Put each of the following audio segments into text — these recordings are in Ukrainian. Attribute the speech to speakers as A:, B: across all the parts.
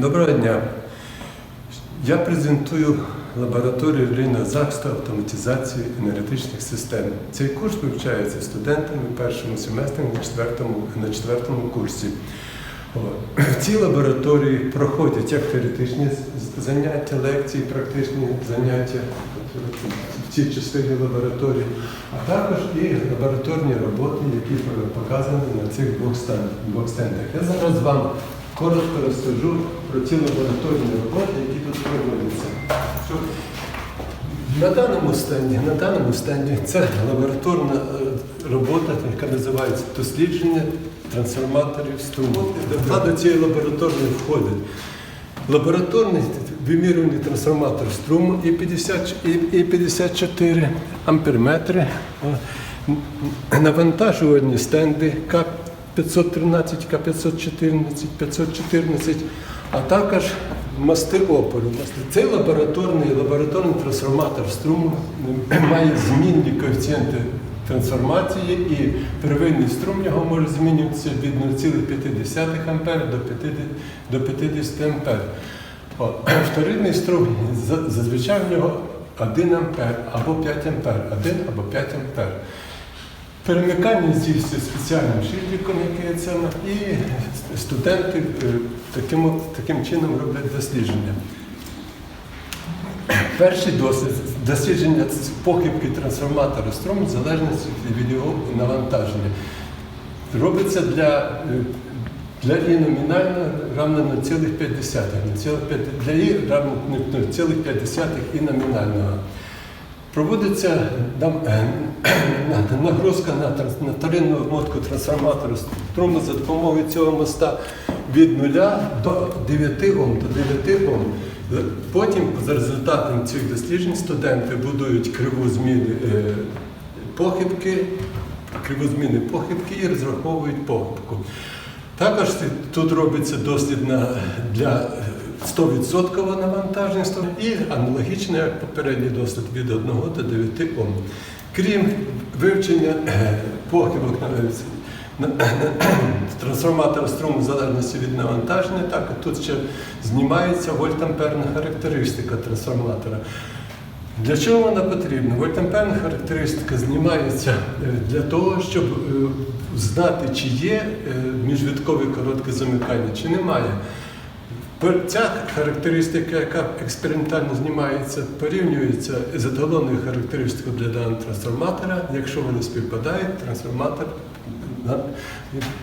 A: Доброго дня. Я презентую лабораторію аварійного захисту автоматизації енергетичних систем. Цей курс вивчається студентами першому семестрі на четвертому, на четвертому курсі. В цій лабораторії проходять як теоретичні заняття, лекції, практичні заняття в цій частині лабораторії, а також і лабораторні роботи, які показані на цих двох стендах. Я зараз вам коротко розкажу про ті лабораторні роботи, які тут проводяться. На даному стенді, на даному стенді це лабораторна е, робота, яка називається дослідження трансформаторів струму. До цієї лабораторії входить лабораторний вимірюваний трансформатор струму і 50, і, і 54 амперметри, навантажувальні стенди К513, К514, 514, а також мости опору. Цей лабораторний, лабораторний трансформатор струму має змінні коефіцієнти трансформації і первинний струм його може змінюватися від 0,5 А до 50, до 50 А. Вторинний струм зазвичай в нього 1 ампер або 5 ампер, 1 або 5 ампер. Перемикання здійснює спеціальним шильдиком, який це і студенти е, таким, таким чином роблять дослідження. Перший досвід дослідження похибки трансформатора струму в залежності від його навантаження. Робиться для, е, для І номінально равно 0,5. 0,5 Для І равно 0,5 і номінального. Проводиться нам- е, нагрузка на, вторинну обмотку трансформатора струму за допомогою цього моста від 0 до 9 Ом. До 9 Ом. Потім, за результатом цих досліджень, студенти будують криву зміни е, похибки, криву зміни похибки і розраховують похибку. Також тут робиться дослід для 100% навантаження і аналогічно, як попередній дослід від 1 до 9 Ом. Крім вивчення е, похибок на на- на- трансформатора струму в залежності від навантаження, так тут ще знімається вольтамперна характеристика трансформатора. Для чого вона потрібна? Вольтамперна характеристика знімається е, для того, щоб е, знати, чи є е, міжвідкове коротке замикання, чи немає. Ця характеристика, яка експериментально знімається, порівнюється з еталонною характеристикою для даного трансформатора. Якщо вони співпадають, трансформатор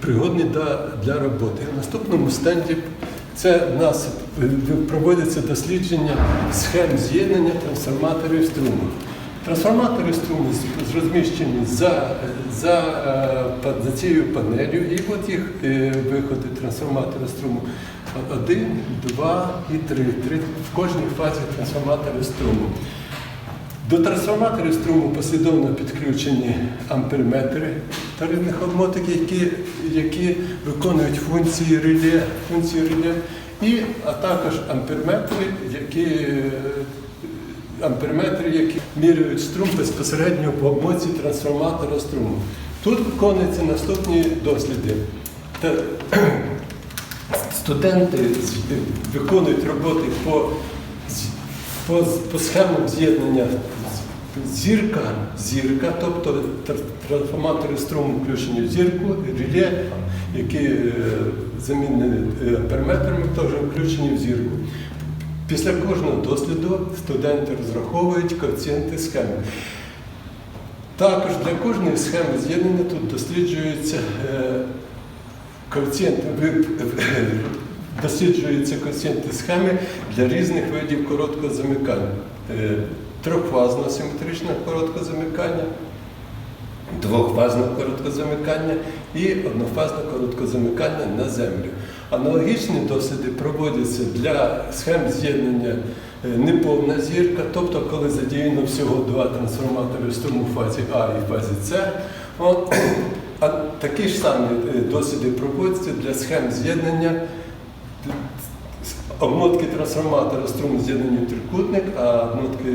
A: пригодний для, для роботи. В наступному стенді це в нас е, проводяться дослідження схем з'єднання трансформаторів струму. Трансформатори струму розміщені за, за, е, за цією панелью, і от їх е, виходи трансформатора струму. Один, два і три. Три в кожній фазі трансформатора струму. До трансформаторів струму послідовно підключені амперметри тарифних обмоток, які, які виконують функції реле, функції реле, і, а також амперметри, які, амперметри, які міряють струм безпосередньо по обмотці трансформатора струму. Тут виконуються наступні досліди. Студенти виконують роботи по, по, по схемам з'єднання зірка, зірка, тобто трансформатори струму включені в зірку, реле, які е, замінені е, амперметрами, теж включені в зірку. Після кожного досліду студенти розраховують коефіцієнти схеми. Також для кожної схеми з'єднання тут досліджується коефіцієнти, досліджуються коефіцієнти схеми для різних видів короткого замикання. Е, Трьохфазне симетричне коротке замикання, двохфазне коротке замикання і однофазне коротке замикання на землю. Аналогічні досліди проводяться для схем з'єднання е, неповна зірка, тобто коли задіяно всього два трансформатори струму фазі А і фазі С. А такі ж самі е, досліди проводяться для схем з'єднання обмотки трансформатора струму з'єднані трикутник, а обмотки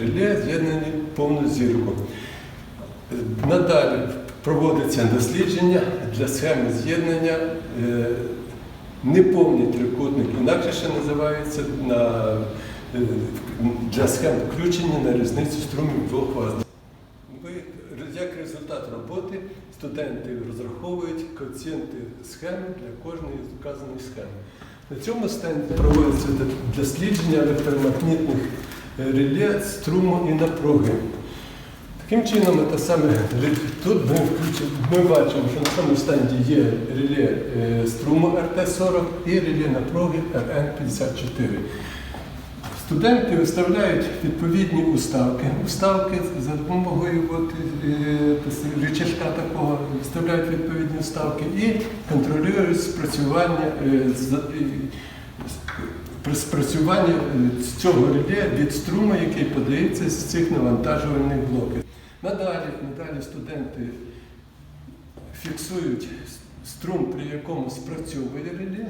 A: реле з'єднані повну зірку. Надалі проводиться дослідження для схеми з'єднання е, неповний трикутник, інакше ще називається на, е, для схем включення на різницю струмів двох фаз. Ви, як результат роботи, студенти розраховують коефіцієнти схеми для кожної з вказаної схеми. На цьому стенді проводиться дослідження електромагнітних е, реле, струму і напруги. Таким чином, це саме, тут ми, включимо, ми бачимо, що на цьому стенді є реле е, струму РТ-40 і реле напруги РН-54. Студенти виставляють відповідні уставки. Уставки за допомогою от, е, рычажка такого виставляють відповідні уставки і контролюють спрацювання, е, е, з цього реле від струму, який подається з цих навантажувальних блоків. Надалі, надалі студенти фіксують струм, при якому спрацьовує реле,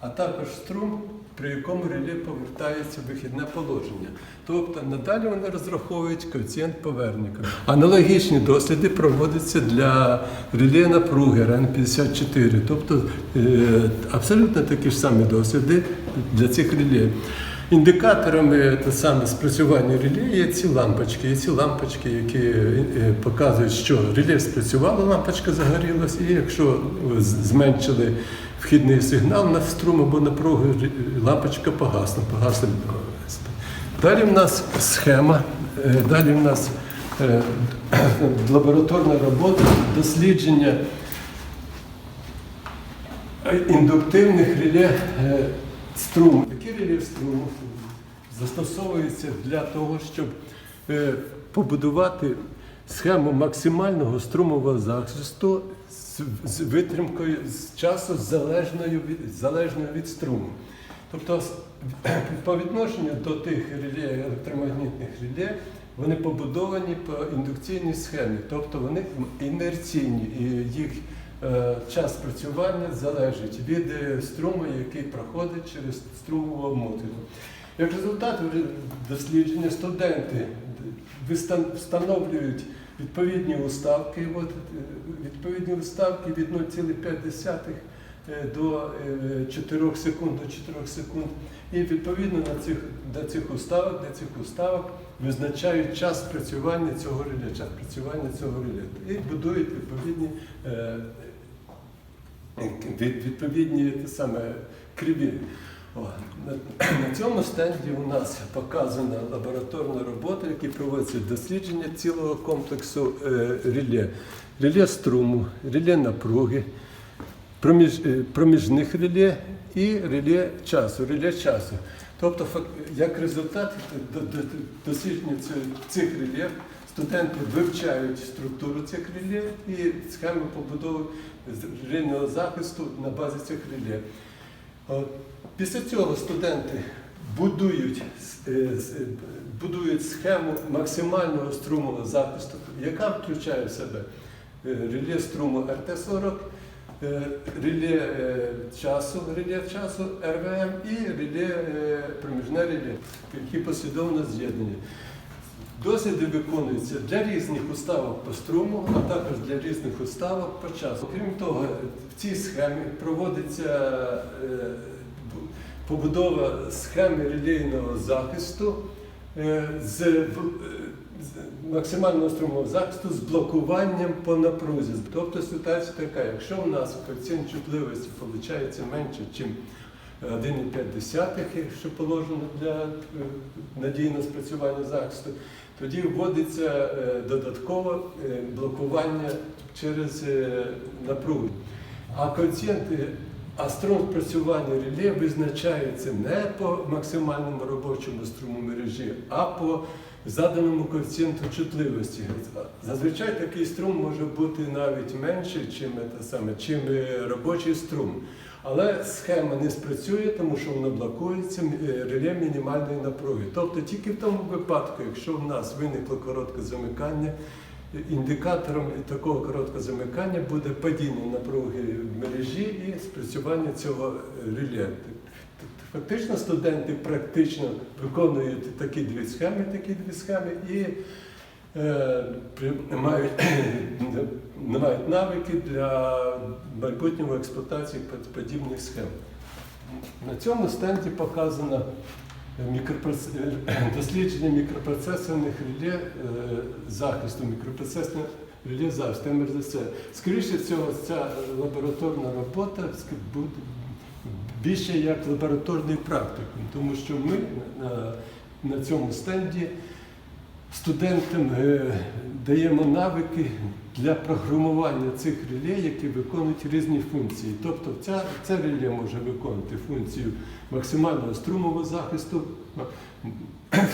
A: а також струм, при якому реле повертається вихідне положення. Тобто надалі вони розраховують коефіцієнт повернення. Аналогічні досліди проводяться для реле напруги РН-54. Тобто е, абсолютно такі ж самі досліди для цих реле. Індикаторами те саме спрацювання реле є ці лампочки. Є ці лампочки, які е, показують, що реле спрацювало, лампочка загорілась, і якщо зменшили вхідний сигнал на струм або напругу, лампочка погасла, погасла. Далі в нас схема, е, далі в нас е, лабораторна робота, дослідження індуктивних реле струму. Такі реле струму застосовуються для того, щоб е, побудувати схему максимального струмового захисту з, витримкою з часу залежною від, залежною від струму. Тобто по відношенню до тих реле, електромагнітних реле, вони побудовані по індукційній схемі, тобто вони інерційні і їх час працювання залежить від е, струму, який проходить через струмову мотику. Як результат дослідження студенти встановлюють відповідні уставки, от, е, відповідні уставки від 0,5 е, до е, 4 секунд до 4 секунд. І відповідно на цих, до цих уставок, до цих уставок визначають час працювання цього реле, час працювання цього реле. І будують відповідні, е, від- відповідні те саме, криві. На, цьому стенді у нас показана лабораторна робота, в якій дослідження цілого комплексу е, реле. Реле струму, реле напруги, проміж, е, проміжних реле і реле часу, реле часу. Тобто, як результат до- дослідження цих- реле, студенти вивчають структуру цих реле і схеми побудови рельного захисту на базі цих реле. От, Після цього студенти будують, е, е, будують схему максимального струмового захисту, яка включає в себе е, реле струму РТ-40, е, реле е, часу, реле часу РВМ і реле е, проміжне реле, які послідовно з'єднані. Досліди виконуються для різних уставок по струму, а також для різних уставок по часу. Крім того, в цій схемі проводиться е, побудова схеми релейного захисту е, е, з максимального струмового захисту з блокуванням по напрузі. Тобто ситуація така, якщо в нас коефіцієнт чутливості виходить менше, ніж 1,5, якщо положено для е, надійного спрацювання захисту, тоді вводиться е, додатково е, блокування через е, напругу. А коефіцієнти, а струм спрацювання реле визначається не по максимальному робочому струму мережі, а по заданому коефіцієнту чутливості. Зазвичай такий струм може бути навіть менший, чим, це саме, чим е, робочий струм. Але схема не спрацює, тому що вона блокується е, реле мінімальної напруги. Тобто тільки в тому випадку, якщо в нас виникло коротке замикання, е, індикатором такого короткого замикання буде падіння напруги в мережі і спрацювання цього реле. Фактично студенти практично виконують такі дві схеми, такі дві схеми і е, мають, мають навики для майбутнього експлуатації подібних схем. На цьому стенді показано е, дослідження мікропроцесорних реле е, захисту, мікропроцесорних реле захисту. Скоріше всього, ця лабораторна робота буде більше як лабораторний практикум, тому що ми на, на цьому стенді студентам е, даємо навики для програмування цих реле, які виконують різні функції. Тобто ця, це реле може виконувати функцію максимального струмового захисту,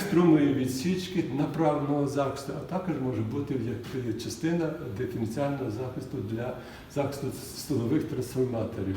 A: струмової відсічки направленого захисту, а також може бути як частина диференціального захисту для захисту силових трансформаторів.